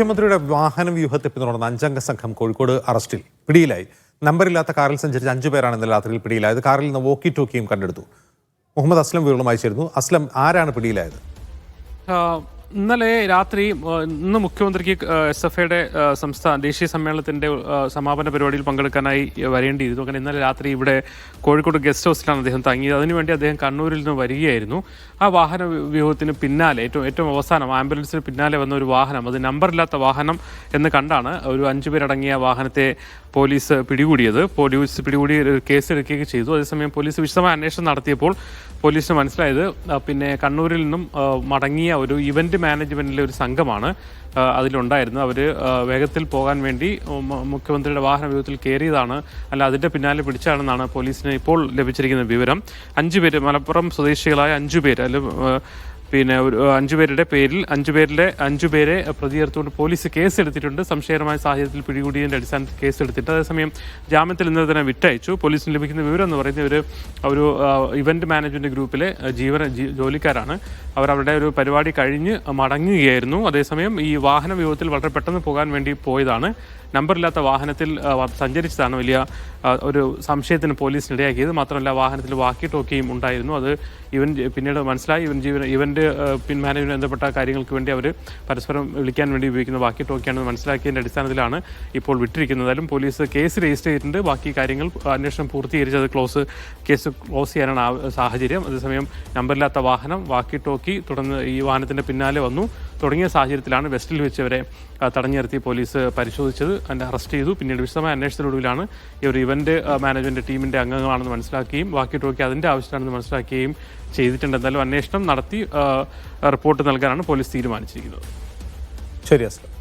മുഖ്യമന്ത്രിയുടെ വാഹന വ്യൂഹത്തെ പിന്തുടർന്ന അഞ്ചംഗ സംഘം കോഴിക്കോട് അറസ്റ്റിൽ. പിടിയിലായി. നമ്പറില്ലാത്ത കാറിൽ സഞ്ചരിച്ച അഞ്ചു പേരാണ് ഇന്നലെ രാത്രിയിൽ പിടിയിലായത്. കാറിൽ നിന്ന് വോക്കി ടോക്കിയും കണ്ടെടുത്തു. മുഹമ്മദ് അസ്ലം വിവരങ്ങളുമായി ചേരുന്നു. അസ്ലം ആരാണ് പിടിയിലായത്? ഇന്നലെ രാത്രി ഇന്ന് മുഖ്യമന്ത്രിക്ക് എസ് എഫ് ഐയുടെ സംസ്ഥാന ദേശീയ സമ്മേളനത്തിന്റെ സമാപന പരിപാടിയിൽ പങ്കെടുക്കാനായി വരേണ്ടിയിരുന്നു. അങ്ങനെ ഇന്നലെ രാത്രി ഇവിടെ കോഴിക്കോട് ഗസ്റ്റ് ഹൗസിലാണ് അദ്ദേഹം തങ്ങിയത്. അതിനുവേണ്ടി അദ്ദേഹം കണ്ണൂരിൽ നിന്ന് വരികയായിരുന്നു. ആ വാഹന വ്യ- വ്യൂഹത്തിന് പിന്നാലെ ഏറ്റവും ഏറ്റവും അവസാനം ആംബുലൻസിന് പിന്നാലെ വന്ന ഒരു വാഹനം അത് നമ്പറില്ലാത്ത വാഹനം എന്ന് കണ്ടാണ് ഒരു അഞ്ചു പേരടങ്ങിയ വാഹനത്തെ പോലീസ് പിടികൂടിയത്. പോലീസ് പിടികൂടി ഒരു കേസ് എടുക്കുകയൊക്കെ ചെയ്തു. അതേസമയം പോലീസ് വിശദമായ അന്വേഷണം നടത്തിയപ്പോൾ പോലീസിന് മനസ്സിലായത് പിന്നെ കണ്ണൂരിൽ നിന്നും മടങ്ങിയ ഒരു ഇവന്റ് മാനേജ്മെന്റിലെ ഒരു സംഘമാണ്. അതിലുണ്ടായിരുന്നു. അവർ വേഗത്തിൽ പോകാൻ വേണ്ടി മുഖ്യമന്ത്രിയുടെ വാഹന വ്യൂഹത്തിൽ കയറിയതാണ്. അല്ല അതിന്റെ പിന്നാലെ പിടിച്ചാണെന്നാണ് പോലീസിന് ഇപ്പോൾ ലഭിച്ചിരിക്കുന്ന വിവരം. അഞ്ചു പേര് മലപ്പുറം സ്വദേശികളായ അഞ്ചു പേര് ആ, പിന്നെ ഒരു അഞ്ചു പേരുടെ പേരിൽ അഞ്ചു പേരിലെ അഞ്ചു പേരെ പ്രതി ചേർത്തുകൊണ്ട് പോലീസ് കേസ് എടുത്തിട്ടുണ്ട് സംശയകരമായ സാഹചര്യത്തിൽ പിടികൂടിയതിന്റെ അടിസ്ഥാനത്തിൽ കേസ് എടുത്തിട്ട് അതേസമയം ജാമ്യത്തിൽ ഇന്നലെ തന്നെ വിട്ടയച്ചു. പോലീസിന് ലഭിക്കുന്ന വിവരം എന്ന് പറയുന്നത് ഒരു ഒരു ഇവന്റ് മാനേജ്മെന്റ് ഗ്രൂപ്പിലെ ജീവന ജോലിക്കാരാണ്. അവർ അവരുടെ ഒരു പരിപാടി കഴിഞ്ഞ് മടങ്ങുകയായിരുന്നു. അതേസമയം ഈ വാഹന വ്യൂഹത്തിൽ വളരെ പെട്ടെന്ന് പോകാൻ വേണ്ടി പോയതാണ്. നമ്പറില്ലാത്ത വാഹനത്തിൽ സഞ്ചരിച്ചതാണ് വലിയ ഒരു സംശയത്തിന് പോലീസിനിടയാക്കിയത്. മാത്രമല്ല വാഹനത്തിൽ വാക്കി ടോക്കിയും ഉണ്ടായിരുന്നു. അത് ഇവൻ പിന്നീട് മനസ്സിലായി. ഇവൻ ജീവൻ ഇവന്റെ ആ, പിൻ മാനേജ്മെന്റ് ബന്ധപ്പെട്ട കാര്യങ്ങൾക്ക് വേണ്ടി അവർ പരസ്പരം വിളിക്കാൻ വേണ്ടി ഉപയോഗിക്കുന്ന ബാക്കി ടോക്കിയാണെന്ന് മനസ്സിലാക്കിയതിന്റെ അടിസ്ഥാനത്തിലാണ് ഇപ്പോൾ വിട്ടിരിക്കുന്നത്. എന്തായാലും പോലീസ് കേസ് രജിസ്റ്റർ ചെയ്തിട്ടുണ്ട്. ബാക്കി കാര്യങ്ങൾ അന്വേഷണം പൂർത്തീകരിച്ച് അത് ക്ലോസ് കേസ് ക്ലോസ് ചെയ്യാനാണ് സാഹചര്യം. അതേസമയം നമ്പറില്ലാത്ത വാഹനം വാക്കി ടോക്കി തുടർന്ന് ഈ വാഹനത്തിന്റെ പിന്നാലെ വന്നു. തുടങ്ങിയ സാഹചര്യത്തിലാണ് വെസ്റ്റിൽ വെച്ച് അവരെ തടഞ്ഞു നിർത്തി പോലീസ് പരിശോധിച്ചത്. അതിന്റെ അറസ്റ്റ് ചെയ്തു. പിന്നീട് വിശദമായ അന്വേഷണത്തിനൊടുവിലാണ് ഈ ഒരു ഇവന്റ് ടീമിന്റെ അംഗങ്ങളാണെന്ന് മനസ്സിലാക്കുകയും ബാക്കി ടോക്കി അതിന്റെ ആവശ്യമാണെന്ന് മനസ്സിലാക്കുകയും ചെയ്തിട്ടുണ്ട്. എന്തായാലും അന്വേഷണം നടത്തി റിപ്പോർട്ട് നൽകാനാണ് പോലീസ് തീരുമാനിച്ചിരിക്കുന്നത്. ശരി അസ്ലം.